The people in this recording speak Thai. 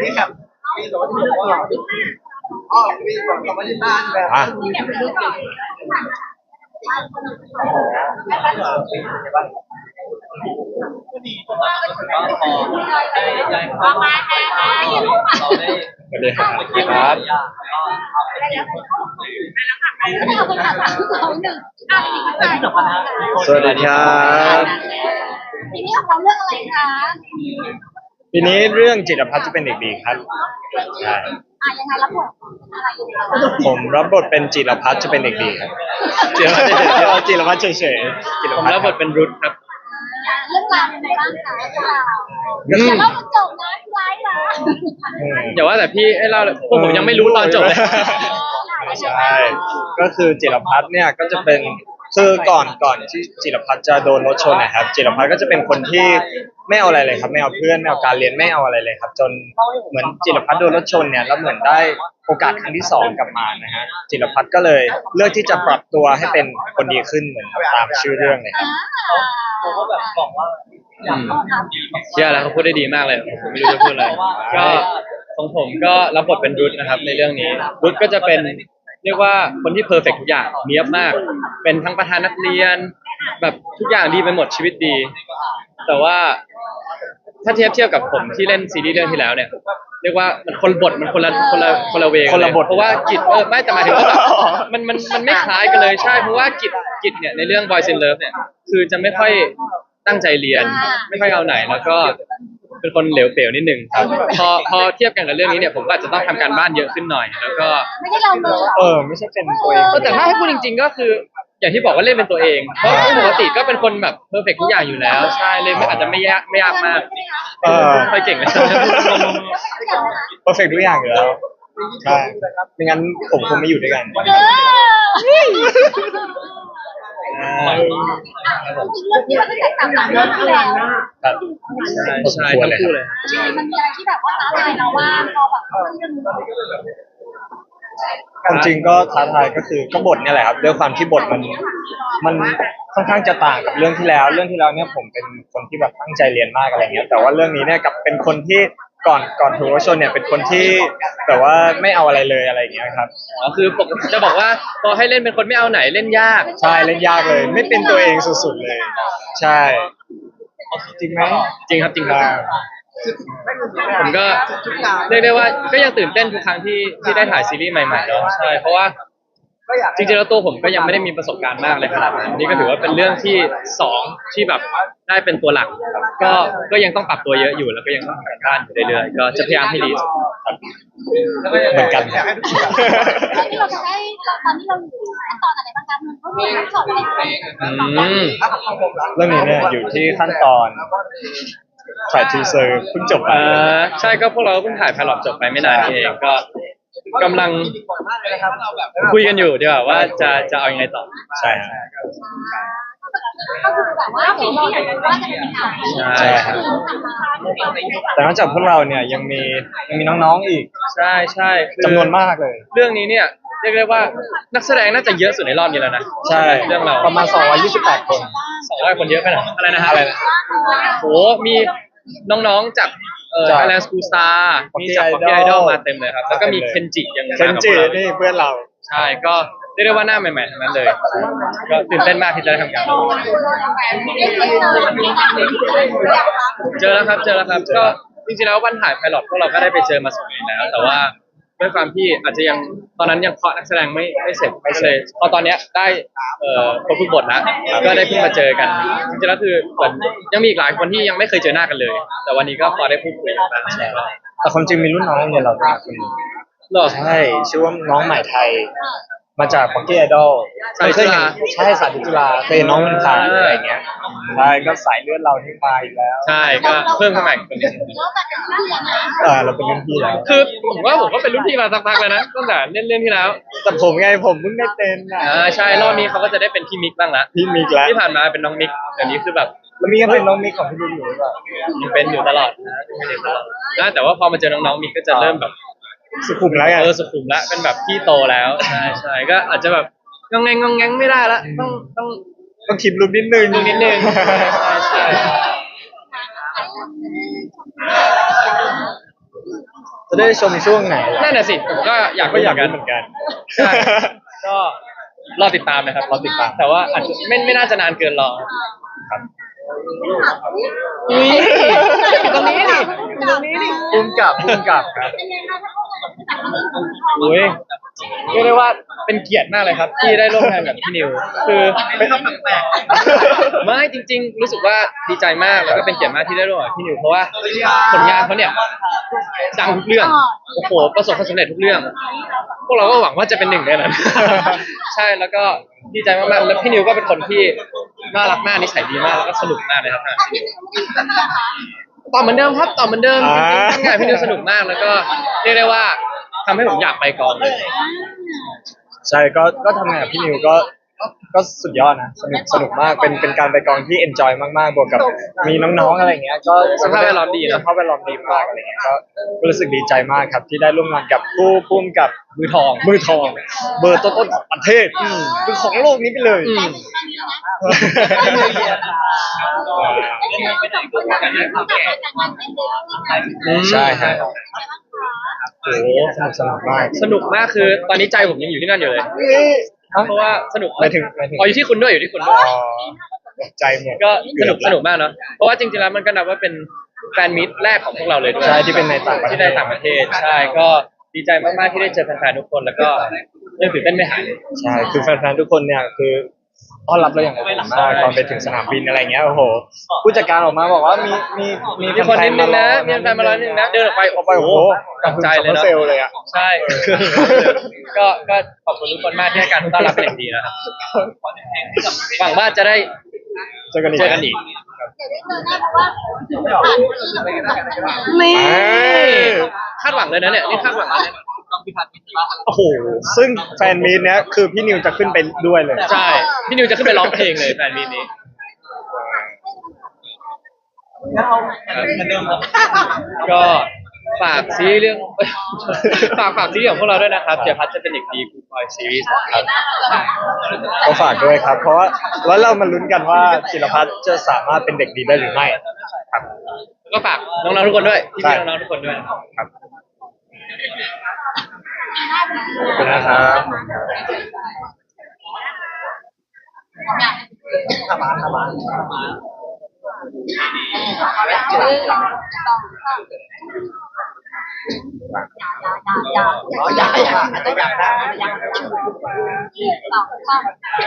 นี่แบบมีสมมติว่าอ๋อมีสมมติบ้านแบบอะก็ดีก็แบบรู้สึกว่าพอได้ย้ายเข้ามาเราได้สวัสดีครับไปเที่ยวหลายอย่างก็เอาไปเที่ยวไม่เอาคนขับสามสองหนึ่งอะสี่คนจ่ายก่อนค่ะสวัสดีครับทีนี้ของเราเรื่องอะไรคะ ทีนี้เรื่องจิตรพัฒน์จะเป็นเด็กดีครับใช่อะยังไงรับบทอะไรอยู่คะผมรับบทเป็นจิรพัฒน์จะเป็นเด็กดีครับจิรพัฒน์เฉยๆจิรพัฒน์เฉยๆจิรผมพัฒน์รับบทเป็นรุทครับเรื่องราวเป็นไงบ้างคะเรื่องราวอือย่ามเล่าจนจบนะไลฟ์นะอืม อย่าว่าแต่พี่ให้เล่าเลยพวกผมยังไม่รู้ตอนจบเลย ไม่ใช่ ก็คือจิรพัฒน์เนี่ยก็จะเป็นคือก่อนก่อนที่จิรพัฒน์จะโดนรถชนนะครับจิรพัฒน์ก็จะเป็นคนที่ ไม่เอาอะไรเลยครับไม่เอาเพื่อนไม่เอาการเรียนไม่เอาอะไรเลยครับ จนเหมือนจิรพัฒน์โดนรถชนเนี่ยแล้วเหมือนได้โอกาสครั้งที่สองกลับมานะฮะจิรพัฒน์ก็เลยเลือกที่จะปรับตัวให้เป็นคนดีขึ้นเหมือนตามชื่อเรื่องเลยครับผมก็แบบบอกว่าเชื่อแล้วเขาพูดได้ดีมากเลยผมไม่รู้จะพูดอะไรก็ของผมก็รับบทเป็นรุทนะครับ ในเรื่องนี้รุทก็จะเป็นเรียกว่าคนที่เพอร์เฟกทุกอย่างเนียบมาก เป็นทั้งประธานนักเรียน แบบทุกอย่างดีไปหมดชีวิตดี แต่ว่า ถ้าเทียบเทียบกับผมที่เล่นซีรีส์เรื่องที่แล้วเนี่ยเรียกว่ามันคนละบทมันคนละคนละคนละเวกัคนละบท เพราะว่ากิจเออไม่แต่หมายถึงว่าแบบมันมันมันไม่คล้ายกันเลยใช่เพราะว่ากิจกิจเนี่ยในเรื่อง Boys in Love เนี่ยคือจะไม่ค่อยตั้งใจเรียน ไม่ค่อยเอาไหนแล้วก็เป็นคนเหลวเปลวนิดนึงครับพอพอเทียบกันกับเรื่องนี้เนี่ยผมก็อาจจะต้องทำการบ้านเยอะขึ้นหน่อย แล้วก็ไม่ใช่เราเลยเออ ไม่ใช่เป็นตัวเอง เออแต่ถ้าให้พูดจริง ๆ ก็คือ อย่างที่บอกว่าเล่นเป็นตัวเองเพราะปกติก็เป็นคนแบบเพอร์เฟกทุกอย่างอยู่แล้ว ใช่เล่นไม่อาจจะไม่ยากไม่ยากมากเออไม่ค่อยเก่งเลยเพอร์เฟกทุกอย่างอยู่แล้วใช่ไม่งั้นผมคงไม่อยู่ด้วยกันเออจริงๆเรื่องนี้มันไม่แตกต่างจากเรื่องที่แล้วครับใช่พอสมใช่ควรทั้เลยงคคู่รับเลยมันมีอะไรที่แบบว่าท้าทายเราว่าพอแบบเรื่อง ความจริงก็ท้าทายก็คือก็บทเนี่ยแหละครับด้วยความที่บทมันมันค่อนข้างจะต่างกับเรื่องที่แล้ว เรื่องที่แล้วเนี่ยผมเป็นคนที่แบบตั้งใจเรียนมากอะไรเงี้ยแต่ว่าเรื่องนี้เนี่ยกลับเป็นคนที่ก่อนก่อนถูกรถชนเนี่ยเป็นคนที่แบบว่าไม่เอาอะไรเลยอะไรอย่างเงี้ยครับอ๋อคือปกจะบอกว่าพอให้เล่นเป็นคนไม่เอาไหนเล่นยากใช่เล่นยากเลย ไม่เป็นตัวเองสุดๆเลย ใช่จริงไหมจริงครับจริงครับอ่า ผมก็เรียกได้ว่าก็ยังตื่นเต้นทุกครั้งที่ที่ได้ถ่ายซีรีส์ใหม่ๆเนาะใช่เพราะว่าจริงๆแล้วตัวผมก็ยังไม่ได้มีประสบการณ์มากเลยขนาดนั้นนี่ก็ถือว่าเป็นเรื่องที่สองที่แบบได้เป็นตัวหลักก็ก็ยังต้องปรับตัวเยอะอยู่แล้วก็ยังต้องทำการบ้านอยู่เรื่อยๆก็จะพยายามให้ดีที่สุดเหมือนกันครับเรื่องที่เราจะได้ตอนที่เราอยู่ขั้นตอนอะไรบ้างคะมันก็มีขั้นตอนอะไรบ้างอืม เรื่องนี้เนี่ยอยู่ที่ขั้นตอน ถ่ายทีเซอร์เพิ่งจบไปเอ่อใช่ก็พวกเราเพิ่งถ่ายไพลอตจบไปไม่นานนี้เองก็กำลังคุยกันอยู่ดีกว่าว่าจะจะเอายังไงต่อใช่ฮะก็คือแบบว่าเดี๋ยวรอดูว่าจะเป็นยังไงใช่คือทำมาแต่นอกจากพวกเราเนี่ยยังมียังมีน้องๆอีกใช่ใช่คือจำนวนมากเลย เรื่องนี้เนี่ยเรียกได้ว่านักแสดงน่าจะเยอะสุดในรอบนี้แล้วนะ ใช่เรื่องเราประมาณ 228 คนสองร้อยคนเยอะไปหน่อยอะไรนะฮะอะไรนะโหมีน้องๆจากเอ่อ จาก Thailand School Star มีจาก Poppy Poppy Idol Idol มาเต็มเลยครับ แล้วก็มีเคนจิยังมาเคนจิกับพวกรานี่เพื่อนเรา ใช่ก็เรียกได้ว่าหน้าใหม่ๆทั้งนั้นเลย ก็ตื่นเต้นมากที่จะได้ทำงานร่วมกันเจอแล้วครับเจอแล้วครับ ก็จริงๆแล้ววันถ่ายไพลอตพวกเราก็ได้ไปเจอมาส่วนหนึ่งแล้ว แต่ว่า ด้วยความที่อาจจะยังตอนนั้นยังเคาะนักแสดงไม่ไม่เสร็จไม่เลยพอตอนเนี้ยได้เอ่อครบทุกบทแล้วก็ได้เพิ่งมาเจอกันจริงๆแล้วคือเหมือนยังมีอีกหลายคนที่ยังไม่เคยเจอหน้ากันเลย แต่วันนี้ก็พอได้พูดคุยกันบ้างใช่ก็แต่ความจริงมีรุ่นน้องโรงเรียนเราด้วยนะคนหนึงหรอใช่ชื่อว่าน้องใหม่ไทย มาจากพ็อกกี้ไอดอลสายจุฬา ใช่สายจุฬาเคยเห็นน้องมันผ่านอะไรอย่างเงี้ยใช่ก็สายเลือดเราที่มาอีกแล้วใช่ก็เพิ่มขึ้นมาอีกคนหนึงแล้วกันเป็นเรื่องนะเออเราเป็นรุ่นพี่แล้ว คือผมว่าผมก็เป็นรุ่นพี่มาสักพักแล้วนะตั้งแต่เล่นเล่นที่แล้วแต่ผมไงผมเพิ่งได้เป็นอะอ่าใช่รอบนี้เขาก็จะได้เป็นพี่มิกบ้างละพี่มิกแล้วที่ผ่านมาเป็นน้องมิกเดี๋ยวนี้คือแบบแล้วมีก็เป็นน้องมิกของพี่รุ่นอยู่หรือเปล่ายังเป็นอยู่ตลอดนะไม่ได้ตลอดนะแต่ว่าพอมาเจอน้องๆมิกก็จะเริ่มแบบ สุขุมแล้วไงเออสุขุมละเป็นแบบพี่โตแล้วใช่ใช่ก็อาจจะแบบงองแงงงองแงงไม่ได้ละต้องต้องต้องคิดรูปนิดนึงดูนิดนึงใช่ใช่ได้ชมช่วงไหนล่ะนั่นน่ะสิผมก็อยากก็รู้อยากเหมือนรู้กันเหมือนกัน ใช่ก็รอติดตามนะครับรอติดตาม แต่ว่าอาจจะไม่ไม่น่าจะนานเกินรอครับอุ้ยตรงนี้ดิตรงนี้ดิภูมิกับภูมิกับครับ เป็นยังไงคะถ้าร่ว มงานกับพี่อุ้ยเรียกได้ว่าเป็นเกียรติมากเลยครับ ที่ได้ร่วมงานกับพี่นิว คือไม่ต้องแปลกไม่จริง ๆ รู้สึกว่าดีใจมากแล้วก็เป็นเกียรติมากที่ได้ร่วมกับพี่นิวเพราะว่าผลงานเขาเนี่ยดังทุกเรื่องโอ้โหประสบความสำเร็จทุกเรื่อง พวกเราก็หวังว่าจะเป็นหนึ่งในนั้น ใช่แล้วก็ดีใจมากๆแล้วพี่นิวก็เป็นคนที่น่ารักมากนิสัยดีมากแล้วก็สนุกมากเลยครับงานพี่นิวตอบเหมือนเดิมครับตอบเหมือนเดิมจริงๆทำงานพี่นิวสนุกมากแล้วก็เรียกได้ว่า ทำให้ผมอยากไปกองเลย ใช่ก็ก็ทำงานกับพี่นิวก็ ก็สุดยอดนะสนุกสนุกมากเป็นเป็นการไปกองที่เอนจอยมากๆบวกกับมีน้องๆอะไรอย่างเงี้ยก็สภาพแวดล้อมดีเนอะสภาพแวดล้อมดีมากอะไรเงี้ยก็ก็รู้สึกดีใจมากครับที่ได้ร่วมงานกับผู้พุ่มกับมือทองมือทอง เบอร์ต้นๆของประเทศคือของโลกนี้ไปเลยอืมใช่ครับโอ้โหสนุกสนานมากสนุกมากคือตอนนี้ใจผมยังอยู่ที่นั่นอยู่เลย เพราะว่าสนุกหมายถึงหมายถึง อ๋ออยู่ที่คุณด้วยอยู่ที่คุณด้อ๋วอยใจหมดก็สนุกสนุกมากเนาะ เพราะว่าจริงๆแล้วมันก็นับว่าเป็นแฟนมิตรแรกของพวกเราเลยด้วยใช่ที่เป็นในต่างประเทศ ที่ได้ต่างประเทศ ใช่ ก็ดีใจมากๆที่ได้เจอแฟนๆทุกคนแล้วก็ยังตื่นเต้นไม่หายเลย ใช่คือแฟนๆทุกคนเนี่ยคือ ต้อนรับเราอย่างอบอุ่นมากตอนไปถึงสนามบินอะไรเงี้ยโอ้โหผู้จัดการออกมาบอกว่ามีมีมีมีคนนิดนึงนะแฟมีๆแฟนมารอนิดนึงนะเดินออกไปออกไปโอ้โหตกใจเลยเนาะเซลเลยอะใช่ก็ก็ขอบคุณทุกคนมากที่ให้การต้อนรับเป็นอย่างดีนะครับหวังว่าจะได้เจอกันอีกเจอกันอีกเดี๋ยวได้เจอแน่เพราะว่าผ่านที่แบบนั้นนี่เอ้ยคาดหวังเลยนะเนี่ยนี่คาดหวังเลยนะต้อง พิพัฒน์ว่าโอ้โห ซึ่งแฟนมีตเนี้ยคือพี่นิวจะขึ้นไปด้วยเลย ใช่ พี่นิวจะขึ้นไปร้องเพลงเลยแฟนมีตนี้เหมือนเดิมครับก็ฝากซีรีส์เรื่อง ฝากฝากซีรีส์ของพวกเราด้วยนะครับ เจพัทจะเป็นเด็กดีกูคอยซีรีส์ครับ ก็ฝากด้วยครับ เพราะว่าแล้วเรามาลุ้นกันว่าจิรพัฒน์จะสามารถเป็นเด็กดีได้หรือไม่ครับ ก็ฝากน้องๆทุกคนด้วย พี่ใช่ๆน้องๆทุกคนด้วยครับ ขอบคุณนะครับทำมาทำมาอย่าอย่าอย่าอย่าอ๋ออยากอยากอาจจะอยากนะสองสาม